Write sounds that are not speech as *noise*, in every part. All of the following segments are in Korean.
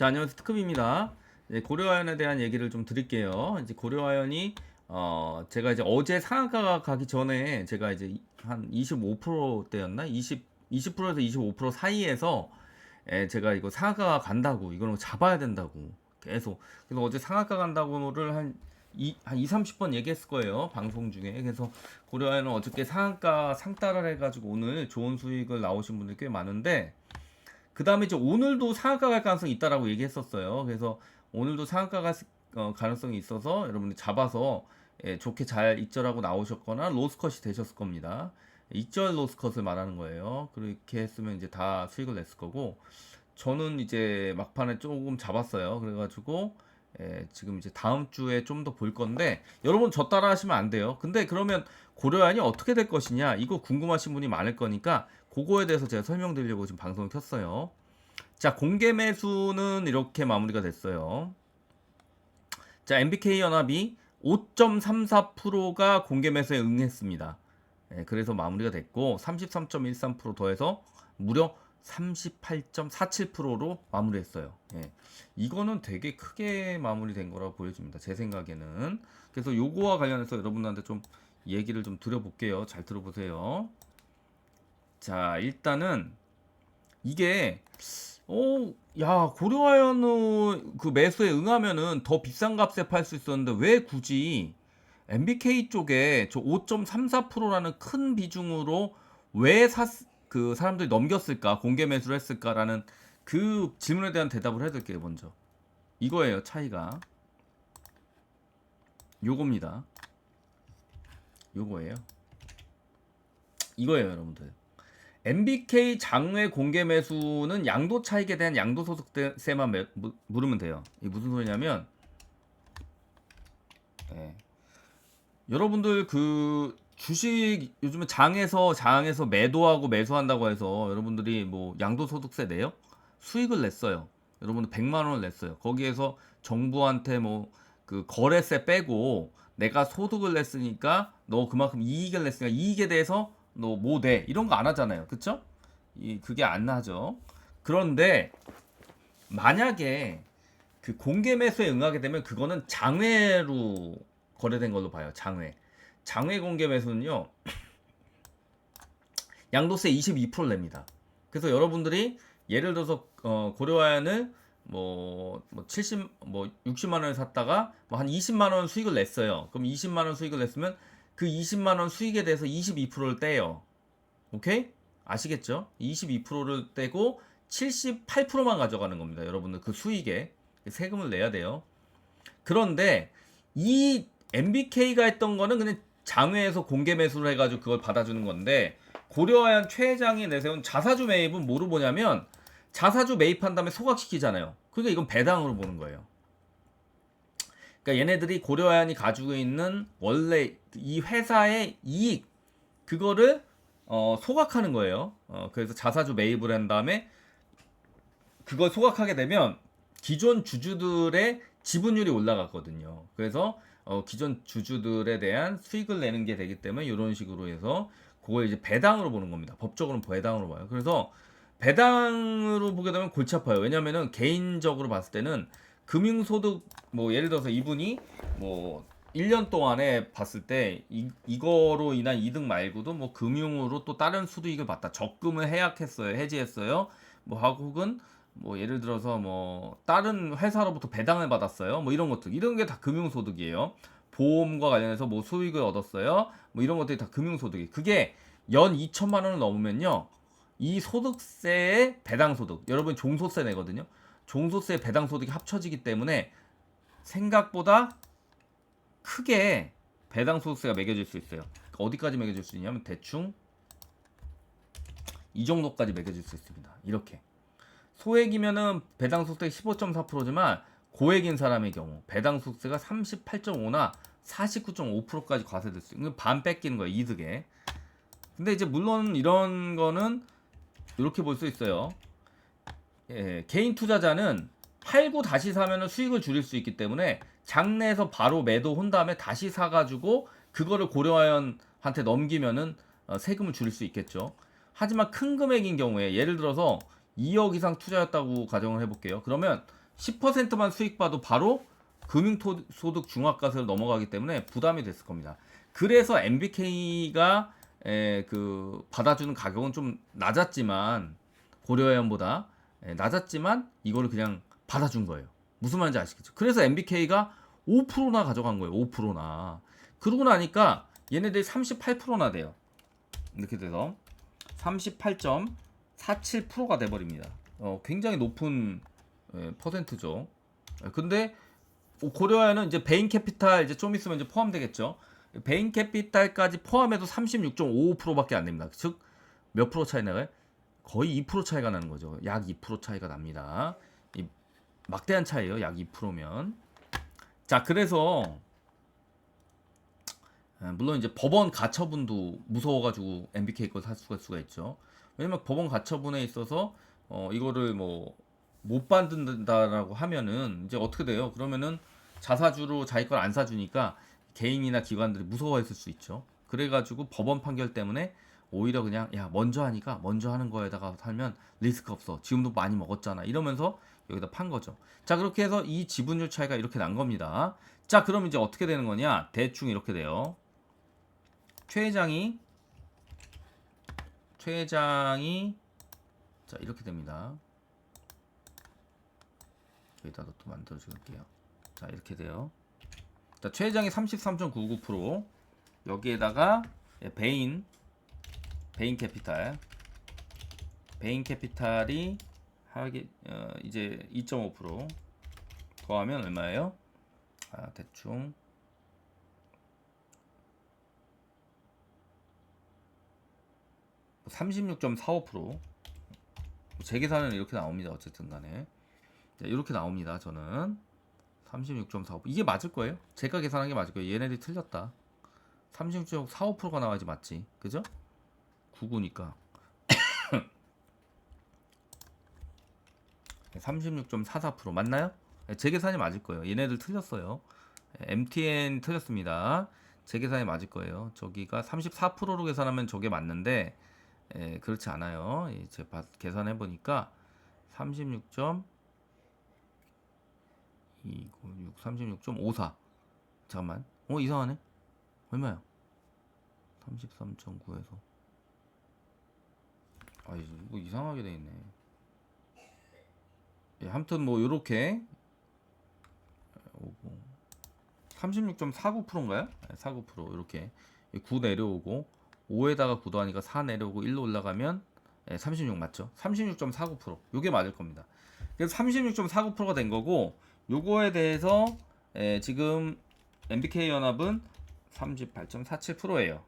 자, 안녕하세요. 특급입니다. 이제 고려아연에 대한 얘기를 좀 드릴게요. 이제 고려아연이 어, 제가 이제 어제 상한가가 가기 전에 제가 이제 한 25%대였나? 20 20%에서 25% 사이에서 에, 제가 이거 상한가가 간다고 이거는 잡아야 된다고 계속 그래서 어제 상한가 간다고를 한 이, 한 2, 30번 얘기했을 거예요. 방송 중에. 그래서 고려아연은 어저께 상한가 상따를 해가지고 오늘 좋은 수익을 나오신 분들 꽤 많은데 그 다음에 이제 오늘도 상한가 갈 가능성이 있다라고 얘기했었어요. 그래서 오늘도 상한가 갈 어, 가능성이 있어서 여러분들 잡아서 예, 좋게 잘 익절하고 나오셨거나 로스컷이 되셨을 겁니다. 익절 로스컷을 말하는 거예요. 그렇게 했으면 이제 다 수익을 냈을 거고 저는 이제 막판에 조금 잡았어요. 그래가지고 예, 지금 이제 다음 주에 좀 더 볼 건데 여러분 저 따라 하시면 안 돼요. 근데 그러면 고려안이 어떻게 될 것이냐 이거 궁금하신 분이 많을 거니까 그거에 대해서 제가 설명드리려고 지금 방송을 켰어요. 자 공개 매수는 이렇게 마무리가 됐어요. 자 MBK 연합이 5.34%가 공개 매수에 응했습니다. 예, 그래서 마무리가 됐고 33.13% 더해서 무려 38.47%로 마무리했어요. 예. 이거는 되게 크게 마무리된 거라고 보여집니다. 제 생각에는. 그래서 요거와 관련해서 여러분한테 좀 얘기를 좀 드려볼게요. 잘 들어보세요. 자, 일단은 이게 어, 야, 고려아연의 그 매수에 응하면은 더 비싼 값에 팔 수 있었는데 왜 굳이 MBK 쪽에 저 5.34%라는 큰 비중으로 왜 사, 그 사람들이 넘겼을까 공개 매수를 했을까라는 그 질문에 대한 대답을 해드릴게요 먼저. 이거예요 차이가. 요겁니다. 요거예요. 이거예요 여러분들 MBK 장외 공개 매수는 양도 차익에 대한 양도 소득세만 물으면 돼요 이게 무슨 소리냐면 예. 여러분들 그 주식 요즘에 장에서 장에서 매도하고 매수한다고 해서 여러분들이 뭐 양도 소득세 내요? 수익을 냈어요. 여러분들 100만 원을 냈어요. 거기에서 정부한테 뭐 그 거래세 빼고 내가 소득을 냈으니까 너 그만큼 이익을 냈으니까 이익에 대해서 너뭐 내? 이런 거 안 하잖아요. 그쵸? 이 그게 안 나죠. 그런데 만약에 그 공개 매수에 응하게 되면 그거는 장외로 거래된 걸로 봐요. 장외. 장외 공개 매수는요. *clears throat* 양도세 22% 냅니다. 그래서 여러분들이 예를 들어서 어, 고려아연을 뭐, 뭐 70, 뭐 60만 원에 샀다가 뭐 한 20만 원 수익을 냈어요. 그럼 20만 원 수익을 냈으면 그 20만 원 수익에 대해서 22%를 떼요. 오케이? 아시겠죠? 22%를 떼고 78%만 가져가는 겁니다. 여러분들 그 수익에 세금을 내야 돼요. 그런데 이 MBK가 했던 거는 그냥 장외에서 공개 매수를 해가지고 그걸 받아주는 건데 고려아연 최 회장이 내세운 자사주 매입은 뭐로 보냐면 자사주 매입한 다음에 소각시키잖아요. 그러니까 이건 배당으로 보는 거예요. 그러니까 얘네들이 고려아연이 가지고 있는 원래 이 회사의 이익 그거를 어, 소각하는 거예요. 어, 그래서 자사주 매입을 한 다음에 그걸 소각하게 되면 기존 주주들의 지분율이 올라갔거든요. 그래서 어, 기존 주주들에 대한 수익을 내는 게 되기 때문에 이런 식으로 해서 그걸 이제 배당으로 보는 겁니다. 법적으로는 배당으로 봐요. 그래서 배당으로 보게 되면 골치 아파요. 왜냐면은 개인적으로 봤을 때는 금융소득 뭐 예를 들어서 이분이 뭐 1년 동안에 봤을 때 이, 이거로 인한 이득 말고도 뭐 금융으로 또 다른 수익을 봤다. 적금을 해약했어요. 해지했어요. 뭐 하고 혹은 뭐 예를 들어서 뭐 다른 회사로부터 배당을 받았어요. 뭐 이런 것들 이런 게 다 금융소득이에요. 보험과 관련해서 뭐 수익을 얻었어요. 뭐 이런 것들이 다 금융소득이. 그게 연 2천만 원을 넘으면요. 이 소득세의 배당소득. 여러분 종소세 내거든요. 종소세 배당 소득이 합쳐지기 때문에 생각보다 크게 배당 소득세가 매겨질 수 있어요. 어디까지 매겨질 수 있냐면 대충 이 정도까지 매겨질 수 있습니다. 이렇게. 소액이면은 배당 속세 15.4%지만 고액인 사람의 경우 배당 속세가 38.5나 49.5%까지 과세될 수 있는 반 뺏기는 거예요 이득에. 근데 이제 물론 이런 거는 이렇게 볼 수 있어요. 예, 개인 투자자는 팔고 다시 사면은 수익을 줄일 수 있기 때문에 장내에서 바로 매도 한 다음에 다시 사가지고 그거를 고려하연한테 넘기면은 어, 세금을 줄일 수 있겠죠. 하지만 큰 금액인 경우에 예를 들어서 2억 이상 투자였다고 가정을 해볼게요. 그러면 10%만 수익 봐도 바로 금융소득 중압과세로 넘어가기 때문에 부담이 됐을 겁니다. 그래서 MBK가 에, 그 받아주는 가격은 좀 낮았지만 고려해연보다 에, 낮았지만 이거를 그냥 받아준 거예요. 무슨 말인지 아시겠죠? 그래서 MBK가 5%나 가져간 거예요. 5%나. 그러고 나니까 얘네들이 38%나 돼요. 이렇게 돼서 38.47%가 돼버립니다. 어, 굉장히 높은 예, 퍼센트죠. 예, 근데 고려하는 이제 베인 캐피탈 이제 좀 있으면 이제 포함되겠죠. 베인 캐피탈까지 포함해도 36.55%밖에 안 됩니다. 즉 몇 프로 차이 나가요? 거의 2% 차이가 나는 거죠. 약 2% 차이가 납니다. 이 막대한 차이예요. 약 2%면. 자, 그래서 아, 물론 이제 법원 가처분도 무서워가지고 MBK 걸살 수가 수가 있죠. 왜냐면 법원 가처분에 있어서 어 이거를 뭐 못 받는다라고 하면은 이제 어떻게 돼요? 그러면은 자사주로 자기 걸 안 사주니까 개인이나 기관들이 무서워했을 수 있죠. 그래가지고 법원 판결 때문에 오히려 그냥 야 먼저 하니까 먼저 하는 거에다가 살면 리스크 없어. 지금도 많이 먹었잖아. 이러면서 여기다 판 거죠. 자 그렇게 해서 이 지분율 차이가 이렇게 난 겁니다. 자 그럼 이제 어떻게 되는 거냐? 대충 이렇게 돼요. 최 회장이 최 회장이 자 이렇게 됩니다. 여기다 또 만들어 줄게요. 자 이렇게 돼요. 자, 최 회장이 33.99% 여기에다가 예, 베인 베인 캐피탈 베인 캐피탈이 하기 어, 이제 2.5% 더하면 얼마예요? 아 대충 뭐 36.45%제 계산은 이렇게 나옵니다. 어쨌든 간에 자, 이렇게 나옵니다. 저는 36.45 이게 맞을 거예요. 제가 계산한 게 맞을 거예요. 얘네들이 틀렸다. 36.45%가 나와야지 맞지. 그죠? 99니까 36.44% *coughs* 맞나요? 네, 제 계산이 맞을 거예요. 얘네들 틀렸어요. MTN 틀렸습니다. 제 계산이 맞을 거예요. 저기가 34%로 계산하면 저게 맞는데 에, 그렇지 않아요. 예, 제가 계산해 보니까 36. 296 36.54 잠깐만 어 이상하네 얼마야 33.9에서 아 이거 이상하게 돼 있네 예, 아무튼 뭐 요렇게 36.49%인가요? 49% 이렇게 9 내려오고 5에다가 9 더하니까 4 내려오고 1로 올라가면 36 맞죠? 36.49% 요게 맞을 겁니다. 그래서 36.49%가 된 거고 요거에 대해서 에, 지금 MBK 연합은 38.47%예요.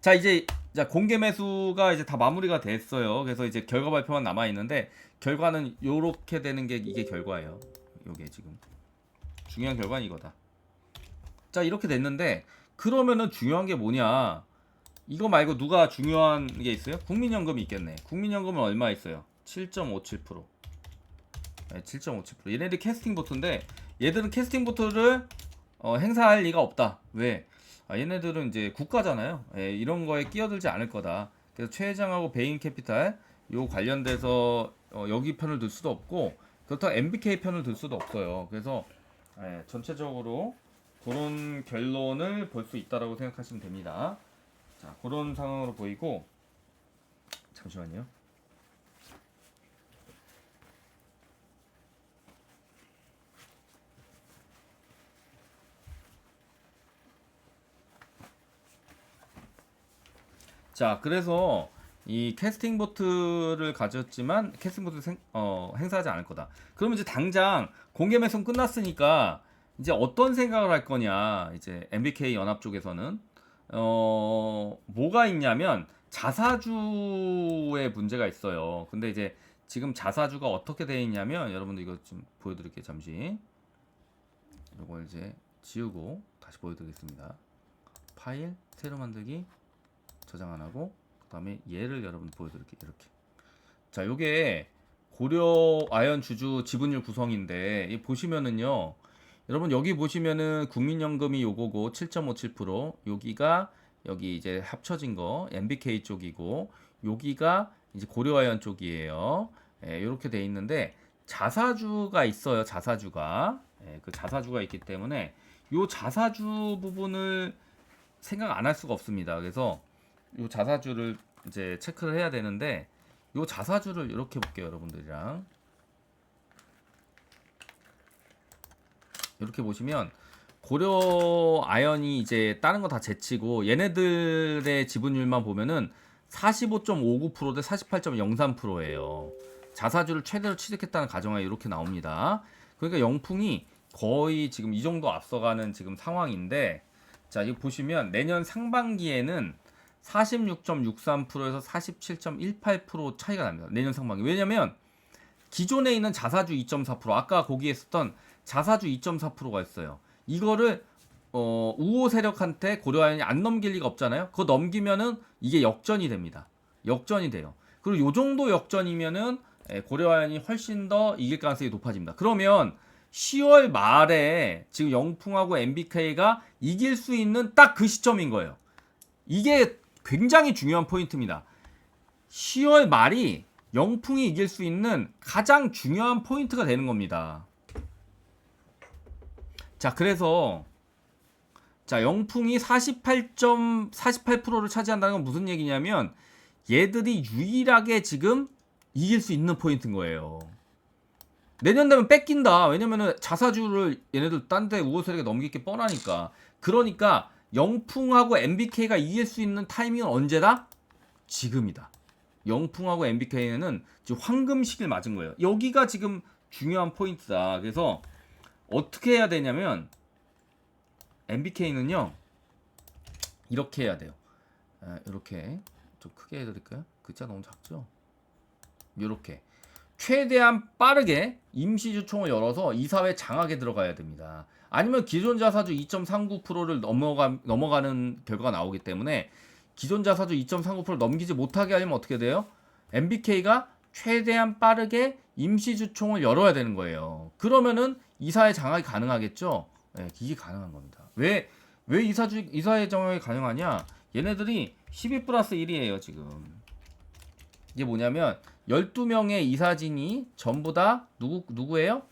자 이제 자 공개 매수가 이제 다 마무리가 됐어요. 그래서 이제 결과 발표만 남아 있는데 결과는 요렇게 되는 게 이게 결과예요. 요게 지금 중요한 결과는 이거다. 자 이렇게 됐는데 그러면은 중요한 게 뭐냐? 이거 말고 누가 중요한 게 있어요? 국민연금이 있겠네. 국민연금은 얼마 있어요? 7.57%. 네, 7.57%. 얘네들 캐스팅 보트인데 얘들은 캐스팅 보트를 어, 행사할 리가 없다. 왜? 아, 얘네들은 이제 국가잖아요. 예, 이런 거에 끼어들지 않을 거다. 그래서 최 회장하고 베인 캐피탈 요 관련돼서 어, 여기 편을 들 수도 없고 그렇다고 MBK 편을 들 수도 없어요. 그래서 예, 전체적으로 그런 결론을 볼 수 있다라고 생각하시면 됩니다. 자, 그런 상황으로 보이고 잠시만요. 자, 그래서 이 캐스팅 보트를 가졌지만 캐스팅 보트 생, 어, 행사하지 않을 거다. 그러면 이제 당장 공개 매송 끝났으니까 이제 어떤 생각을 할 거냐? 이제 MBK 연합 쪽에서는 어, 뭐가 있냐면 자사주의 문제가 있어요. 근데 이제 지금 자사주가 어떻게 되어 있냐면 여러분들 이거 좀 보여드릴게요. 잠시. 이걸 이제 지우고 다시 보여드리겠습니다. 파일 새로 만들기 저장 안 하고 그 다음에 얘를 여러분 보여드릴게요 이렇게 자 요게 고려 아연 주주 지분율 구성인데 이 보시면은요 여러분 여기 보시면은 국민연금이 요거고 7.57% 여기가 여기 이제 합쳐진 거 MBK 쪽이고 여기가 이제 고려아연 쪽이에요 예, 이렇게 돼 있는데 자사주가 있어요. 자사주가. 예, 그 자사주가 있기 때문에 요 자사주 부분을 생각 안 할 수가 없습니다. 그래서 요 자사주를 이제 체크를 해야 되는데 요 자사주를 이렇게 볼게요, 여러분들이랑. 이렇게 보시면 고려 아연이 이제 다른 거 다 제치고 얘네들의 지분율만 보면은 45.59%대 48.03%예요. 자사주를 최대로 취득했다는 가정하에 이렇게 나옵니다. 그러니까 영풍이 거의 지금 이 정도 앞서가는 지금 상황인데 자, 이거 보시면 내년 상반기에는 46.63%에서 47.18% 차이가 납니다. 내년 상반기. 왜냐면 기존에 있는 자사주 2.4% 아까 거기에 썼던 자사주 2.4%가 있어요. 이거를 어, 우호 세력한테 고려아연이 안 넘길 리가 없잖아요. 그거 넘기면은 이게 역전이 됩니다. 역전이 돼요. 그리고 요 정도 역전이면은 예, 고려아연이 훨씬 더 이길 가능성이 높아집니다. 그러면 10월 말에 지금 영풍하고 MBK가 이길 수 있는 딱 그 시점인 거예요. 이게 굉장히 중요한 포인트입니다. 10월 말이 영풍이 이길 수 있는 가장 중요한 포인트가 되는 겁니다. 자, 그래서 자, 영풍이 48.48%를 차지한다는 건 무슨 얘기냐면 얘들이 유일하게 지금 이길 수 있는 포인트인 거예요. 내년 되면 뺏긴다. 왜냐면은 자사주를 얘네들 딴 데 우호세력에 넘길 게 뻔하니까. 그러니까 영풍하고 MBK가 이길 수 있는 타이밍은 언제다? 지금이다. 영풍하고 MBK는 지금 황금 시기를 맞은 거예요. 여기가 지금 중요한 포인트다. 그래서 어떻게 해야 되냐면 MBK는요 이렇게 해야 돼요. 아, 이렇게 좀 크게 해드릴까요? 글자 너무 작죠? 이렇게 최대한 빠르게 임시주총을 열어서 이사회 장악에 들어가야 됩니다. 아니면 기존 자사주 2.39%를 넘어가 넘어가는 결과가 나오기 때문에 기존 자사주 2.39%를 넘기지 못하게 하려면 어떻게 돼요? MBK가 최대한 빠르게 임시주총을 열어야 되는 거예요. 그러면은 이사회 장악이 가능하겠죠? 네, 이게 가능한 겁니다. 왜, 왜 이사주, 이사회 장악이 가능하냐? 얘네들이 12 플러스 1이에요, 지금. 이게 뭐냐면, 12명의 이사진이 전부 다 누구, 누구예요?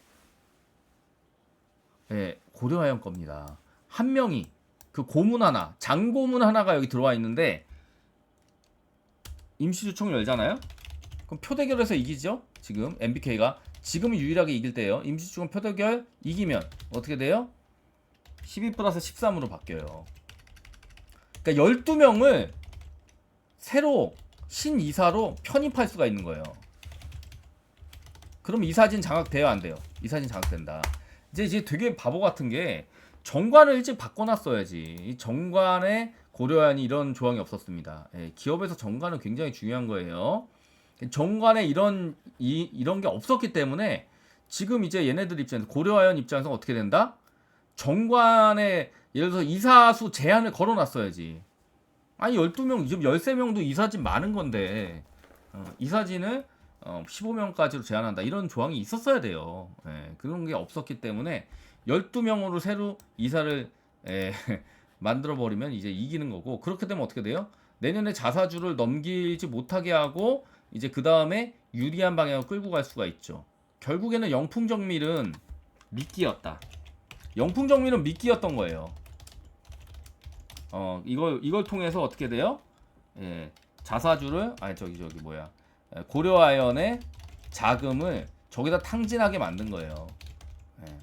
예, 고려하연 겁니다. 한 명이, 그 고문 하나, 장고문 하나가 여기 들어와 있는데, 임시주총 열잖아요? 그럼 표대결에서 이기죠? 지금, MBK가. 지금은 유일하게 이길 때예요. 임시주총 표대결 이기면 어떻게 돼요? 12 플러스 13으로 바뀌어요. 그러니까 12명을 새로 신이사로 편입할 수가 있는 거예요. 그럼 이사진 장악돼요, 안 돼요? 이사진 장악된다. 이제 이제 되게 바보 같은 게 정관을 일찍 바꿔놨어야지. 이 정관에 고려한이 이런 조항이 없었습니다. 예, 기업에서 정관은 굉장히 중요한 거예요. 정관에 이런 이, 이런 게 없었기 때문에 지금 이제 얘네들 입장에서 고려하연 입장에서 어떻게 된다? 정관에 예를 들어서 이사수 제한을 걸어놨어야지. 아니 12명 지금 13명도 이사진 많은 건데 어, 이사진을 어, 15명까지로 제한한다 이런 조항이 있었어야 돼요. 예, 그런 게 없었기 때문에 12명으로 새로 이사를 예, *laughs* 만들어 버리면 이제 이기는 거고 그렇게 되면 어떻게 돼요? 내년에 자사주를 넘기지 못하게 하고 이제 그 다음에 유리한 방향으로 끌고 갈 수가 있죠. 결국에는 영풍정밀은 미끼였다. 영풍정밀은 미끼였던 거예요. 어 이걸 이걸 통해서 어떻게 돼요? 예, 자사주를 아니 저기 저기 뭐야 예, 고려아연의 자금을 저기다 탕진하게 만든 거예요. 예.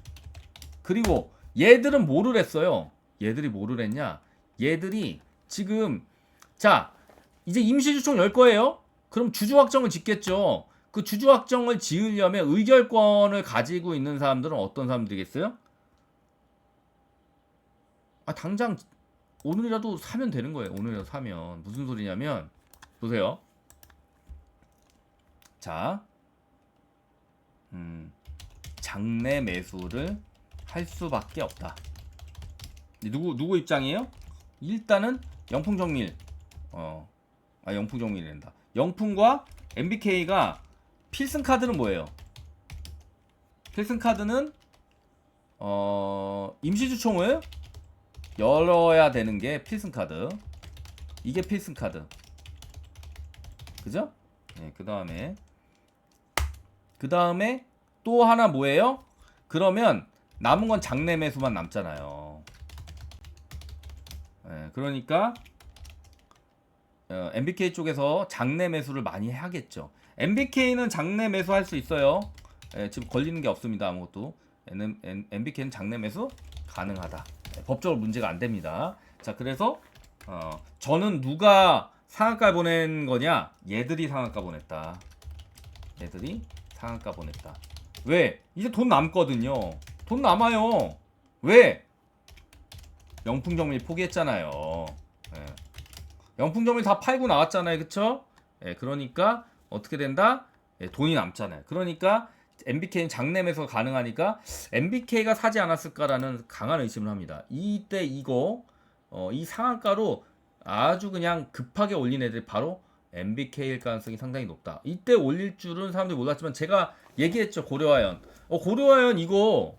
그리고 얘들은 뭐를 했어요? 얘들이 뭐를 했냐? 얘들이 지금 자 이제 임시주총 열 거예요. 그럼 주주 확정을 짓겠죠. 그 주주 확정을 지으려면 의결권을 가지고 있는 사람들은 어떤 사람들이겠어요? 아 당장 오늘이라도 사면 되는 거예요. 오늘이라도 사면 무슨 소리냐면 보세요. 자, 음, 장내 매수를 할 수밖에 없다. 누구 누구 입장이에요? 일단은 영풍 정밀, 어, 아 영풍 정밀이란다. 영풍과 MBK가 필승 카드는 뭐예요? 필승 카드는 어 임시주총을 열어야 되는 게 필승 카드. 이게 필승 카드. 그죠? 네, 그 다음에 그 다음에 또 하나 뭐예요? 그러면 남은 건 장내 매수만 남잖아요. 예, 그러니까 어, MBK 쪽에서 장내 매수를 많이 하겠죠. MBK는 장내 매수 할 수 있어요. 예, 지금 걸리는 게 없습니다. 아무것도. MBK는 장내 매수 가능하다. 예, 법적으로 문제가 안 됩니다. 자, 그래서 어, 저는 누가 상한가 보낸 거냐? 얘들이 상한가 보냈다. 얘들이 상한가 보냈다. 왜? 이제 돈 남거든요. 돈 남아요. 왜? 영풍정밀 포기했잖아요. 예. 영풍정밀 다 팔고 나왔잖아요. 그쵸? 예, 그러니까 어떻게 된다? 예, 돈이 남잖아요. 그러니까 MBK는 매수가 가능하니까 MBK가 사지 않았을까라는 강한 의심을 합니다. 이때 이거 어, 이 상한가로 아주 그냥 급하게 올린 애들이 바로 MBK일 가능성이 상당히 높다. 이때 올릴 줄은 사람들이 몰랐지만 제가 얘기했죠 고려하연. 어 고려하연 이거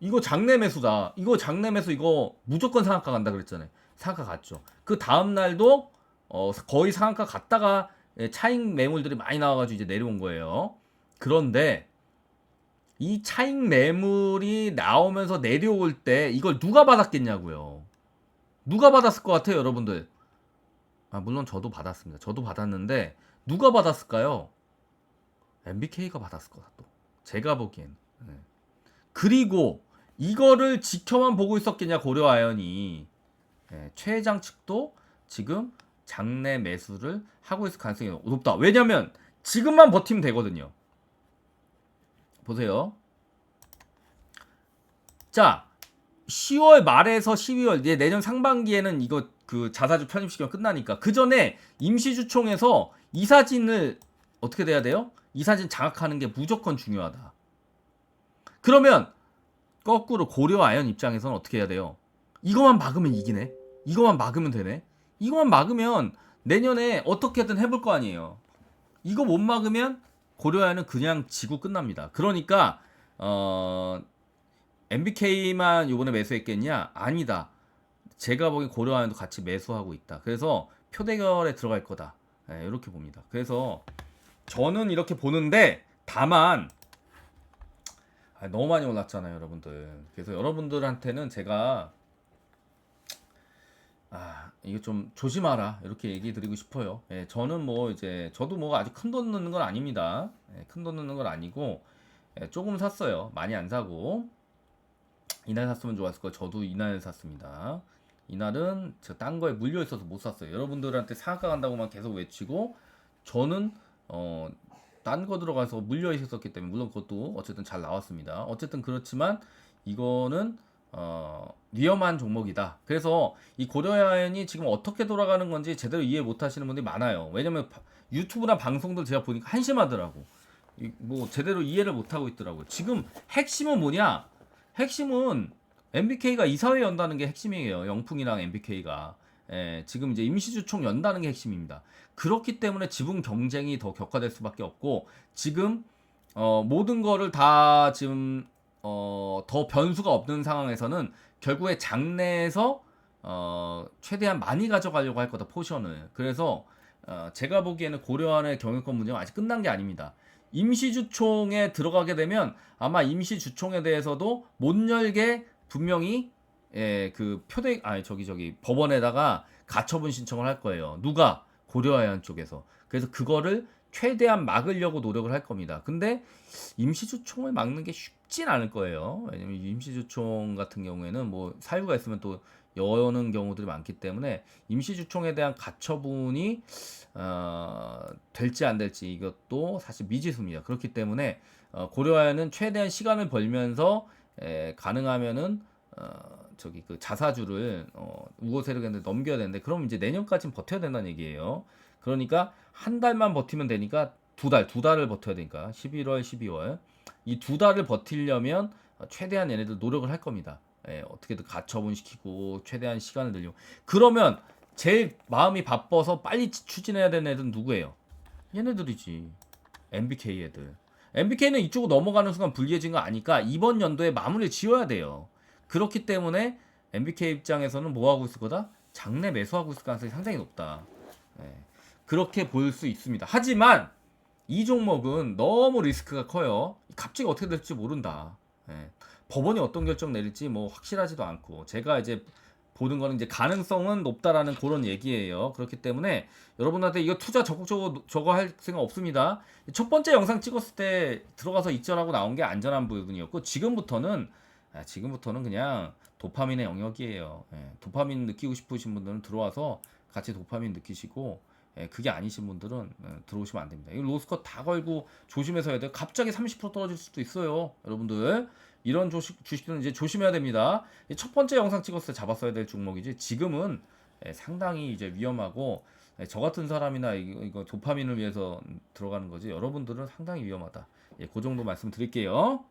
이거 장내 매수다. 이거 장내 매수 이거 무조건 상한가 간다 그랬잖아요. 상한가 갔죠. 그 다음 날도 어 거의 상한가 갔다가 예, 차익 매물들이 많이 나와가지고 이제 내려온 거예요. 그런데 이 차익 매물이 나오면서 내려올 때 이걸 누가 받았겠냐고요. 누가 받았을 것 같아요, 여러분들? 아, 물론 저도 받았습니다. 저도 받았는데 누가 받았을까요? MBK가 받았을 것 같고 제가 보기엔. 네. 그리고 이거를 지켜만 보고 있었겠냐 고려 아연이 네, 최 회장 측도 지금 장내 매수를 하고 있을 가능성이 높다. 왜냐면 지금만 버티면 되거든요. 보세요. 자, 10월 말에서 12월 이제 내년 상반기에는 이거 그 자사주 편입시키면 끝나니까 그 전에 임시주총에서 이 사진을 어떻게 돼야 돼요? 이 사진 장악하는 게 무조건 중요하다. 그러면 거꾸로 고려 아연 입장에서는 어떻게 해야 돼요? 이거만 막으면 이기네. 이거만 막으면 되네. 이거만 막으면 내년에 어떻게든 해볼 거 아니에요. 이거 못 막으면 고려 아연은 그냥 지고 끝납니다. 그러니까 어 MBK만 요번에 매수했겠냐? 아니다. 제가 보기엔 고려하연도 같이 매수하고 있다. 그래서 표대결에 들어갈 거다. 네, 이렇게 봅니다. 그래서 저는 이렇게 보는데 다만 아, 너무 많이 올랐잖아요, 여러분들. 그래서 여러분들한테는 제가 아 이게 좀 조심하라 이렇게 얘기 드리고 싶어요. 예, 저는 뭐 이제 저도 뭐 아직 큰돈 넣는 건 아닙니다. 예, 큰돈 넣는 건 아니고 예, 조금 샀어요. 많이 안 사고 이날 샀으면 좋았을 거 저도 이날 샀습니다. 이날은 제가 딴 거에 물려 있어서 못 샀어요. 여러분들한테 간다고만 계속 외치고 저는 어, 딴 거 들어가서 물려 있었기 때문에 물론 그것도 어쨌든 잘 나왔습니다. 어쨌든 그렇지만 이거는 어, 위험한 종목이다. 그래서 이 고려야연이 지금 어떻게 돌아가는 건지 제대로 이해 못 하시는 분들이 많아요. 왜냐면 바- 유튜브나 방송들 제가 보니까 한심하더라고. 이- 뭐 제대로 이해를 못 하고 있더라고요. 지금 핵심은 뭐냐? 핵심은 MBK가 이사회 연다는 게 핵심이에요. 영풍이랑 MBK가. 예, 지금 이제 임시주총 연다는 게 핵심입니다. 그렇기 때문에 지분 경쟁이 더 격화될 수밖에 없고 지금 어, 모든 거를 다 지금 어, 더 변수가 없는 상황에서는 결국에 장내에서 어, 최대한 많이 가져가려고 할 거다 포션을. 그래서 어, 제가 보기에는 고려한의 경영권 문제가 아직 끝난 게 아닙니다. 임시주총에 들어가게 되면 아마 임시주총에 대해서도 못 열게 분명히 예, 그 표대 아니 저기 저기 법원에다가 가처분 신청을 할 거예요. 누가 고려하연 쪽에서. 그래서 그거를 최대한 막으려고 노력을 할 겁니다. 근데 임시주총을 막는 게 쉽진 않을 거예요. 왜냐면 임시주총 같은 경우에는 뭐 사유가 있으면 또 여는 경우들이 많기 때문에 임시주총에 대한 가처분이 어, 될지 안 될지 이것도 사실 미지수입니다. 그렇기 때문에 어, 고려하연은 최대한 시간을 벌면서 에, 가능하면은 어, 저기 그 자사주를 어, 우호 세력한테 넘겨야 되는데 그럼 이제 내년까지는 버텨야 된다는 얘기예요. 그러니까 한 달만 버티면 되니까 두 달, 두 달을 버텨야 되니까 11월, 12월 이 두 달을 버티려면 최대한 얘네들 노력을 할 겁니다. 예, 어떻게든 가처분 시키고 최대한 시간을 늘리고 그러면 제일 마음이 바빠서 빨리 추진해야 되는 애들은 누구예요? 얘네들이지. MBK 애들. MBK는 이쪽으로 넘어가는 순간 불리해진 거 아니까 이번 연도에 마무리 지어야 돼요. 그렇기 때문에 MBK 입장에서는 뭐 하고 있을 거다? 장내 매수하고 있을 가능성이 상당히 높다. 예. 그렇게 볼수 있습니다. 하지만 이 종목은 너무 리스크가 커요. 갑자기 어떻게 될지 모른다. 예. 법원이 어떤 결정 내릴지 뭐 확실하지도 않고 제가 이제 보는 거는 이제 가능성은 높다라는 그런 얘기예요. 그렇기 때문에 여러분한테 이거 투자 적극적으로 저거 할 생각 없습니다. 첫 번째 영상 찍었을 때 들어가서 입절하고 나온 게 안전한 부분이었고 지금부터는 아, 지금부터는 그냥 도파민의 영역이에요. 예, 도파민 느끼고 싶으신 분들은 들어와서 같이 도파민 느끼시고 예, 그게 아니신 분들은 예, 들어오시면 안 됩니다. 이 로스컷 다 걸고 조심해서 해야 돼요. 갑자기 30% 떨어질 수도 있어요. 여러분들 이런 주식, 주식들은 이제 조심해야 됩니다. 이첫 번째 영상 찍었을 때 잡았어야 될 종목이지 지금은 예, 상당히 이제 위험하고 예, 저 같은 사람이나 이거 도파민을 위해서 들어가는 거지 여러분들은 상당히 위험하다. 예, 그 정도 말씀드릴게요.